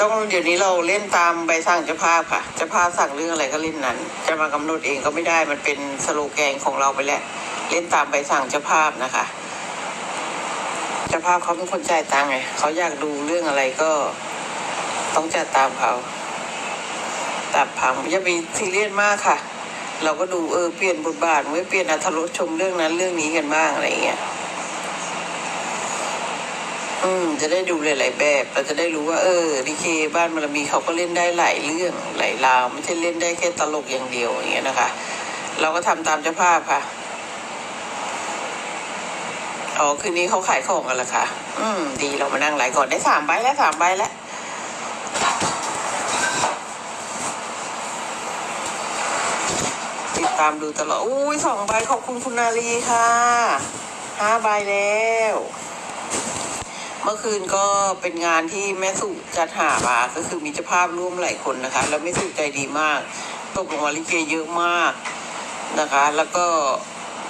ต้องเดี๋ยวนี้เราเล่นตามใบสั่งเจ้าภาพค่ะเจ้าภาพสั่งเรื่องอะไรก็เล่นนั้น จะมากำหนดเองก็ไม่ได้มันเป็นสโลแกนของเราไปแล้วเล่นตามใบสั่งเจ้าภาพนะคะเจ้าภาพเขาเป็นคนจ่ายตังค์ไงเขาอยากดูเรื่องอะไรก็ต้องจัดตามเขาตับพังอย่าไปซีเรียสมากค่ะ เราก็ดูเออเปลี่ยนบทบาทไม่เปลี่ยนอัธรสชมเรื่องนั้นเรื่องนี้กันบ้างอะไรอย่างเงี้ย อืม จะได้ดูหลาย ๆ แบบ เราจะได้รู้ว่า เออลิเกบ้านมารมีเขาก็เล่นได้หลายเรื่องหลายราวไม่ใช่เล่นได้แค่ตลกอย่างเดียวอย่างเงี้ยนะคะ เราก็ทำตามเจ้าภาพค่ะอ๋อคืนนี้เขาขายของกันละค่ะ อืม ดีเรามานั่งไลฟ์ก่อนได้สามใบแล้วสามใบแล้วติดตามดูตลอด อุ้ยสองใบขอบคุณคุณนาลีค่ะห้าใบแล้ว เมื่อคืนก็เป็นงานที่แม่สุจัดหามาก็คือมีเจ้าภาพร่วมหลายคนนะคะ แล้วแม่สุใจดีมาก ตกลงมาลิเกเยอะมากนะคะ แล้วก็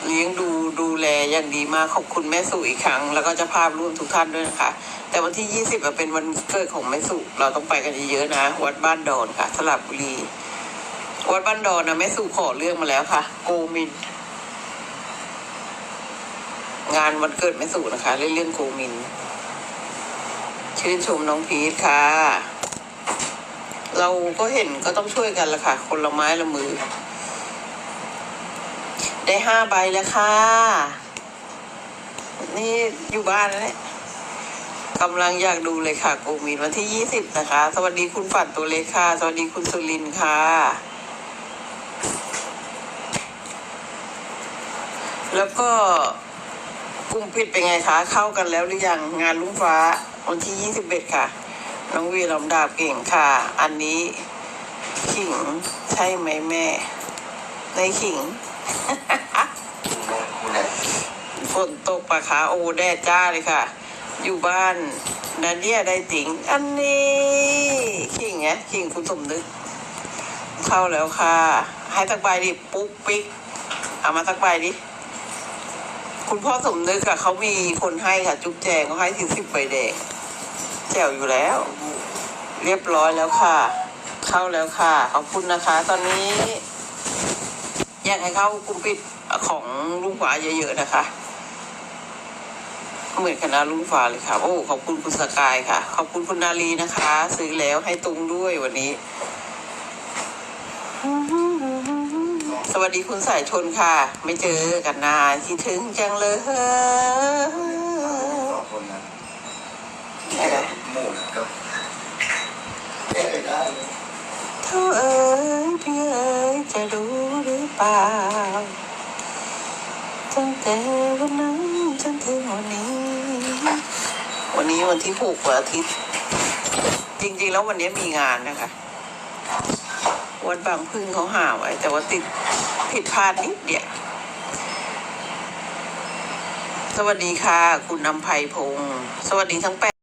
เลี้ยงดูดูแลอย่างดีมากขอบคุณแม่สุอีกครั้ง แล้วก็เจ้าภาพร่วมทุกท่านด้วยนะคะ แต่วันที่ยี่สิบเป็นวันเกิดของแม่สุเราต้องไปกันเยอะๆนะ วัดบ้านดอนค่ะสระบุรี วัดบ้านดอนนะแม่สุขอเรื่องมาแล้วค่ะ โกมิน งานวันเกิดแม่สุนะคะเล่นเรื่องโกมิน ชื่นชมน้องพีทค่ะ เราก็เห็นก็ต้องช่วยกันละค่ะ คนละไม้ละมือ ได้ห้าใบแล้วค่ะ นี่อยู่บ้านแล้วเนี่ยกำลังอยากดูเลยค่ะโกมินวันที่ยี่สิบนะคะ สวัสดีคุณฝันตัวเล็กค่ะ สวัสดีคุณสุรินค่ะ แล้วก็ กลุ่มปิดเป็นไงคะ เข้ากันแล้วหรือยังงานลุงฟ้าวันที่ยี่สิบเอ็ดค่ะ น้องวีลำดาบเก่งค่ะ อันนี้ขิงใช่ไหมแม่ในขิงฝนตกปะคะโอ้แดดจ้าเลยค่ะ อยู่บ้านนันเดียได้ติงอันนี้ขิงไงขิงคุณสมนึก เข้าแล้วค่ะ ให้ตักใบดิปุ๊กปิ๊กเอามาตักใบดิ คุณพ่อสมนึกอะเขามีคนให้ค่ะ จุ๊บแจงเขาให้ถึงสิบใบแดงแจ๋วอยู่แล้ว เรียบร้อยแล้วค่ะ เข้าแล้วค่ะ ขอบคุณนะคะ ตอนนี้ อยากให้เข้ากลุ่มปิดของลุงฟ้าเยอะๆนะคะ เหมือนคณะลุงฟ้าเลยค่ะ โอ้ขอบคุณคุณสกายค่ะ ขอบคุณคุณนาลีนะคะ ซื้อแล้วให้ตรงด้วยวันนี้ สวัสดีคุณสายชนค่ะ ไม่เจอกันนานคิดถึงจังเลยสองคนนะอะไรหมู่กับเอ๊ะได้เลยเธอเอ๋ยพี่เอ๋ยจะรู้หรือเปล่าตั้งแต่วันนั้นจนถึงวันนี้ วันนี้วันที่หกวันอาทิตย์ จริงๆแล้ววันนี้มีงานนะคะ วัดบางพึ่งเขาหาไว้ แต่ว่าติดผิดพลาดนิดเดียวสวัสดีค่ะ คุณนำไพพงศ์สวัสดีทั้งแปด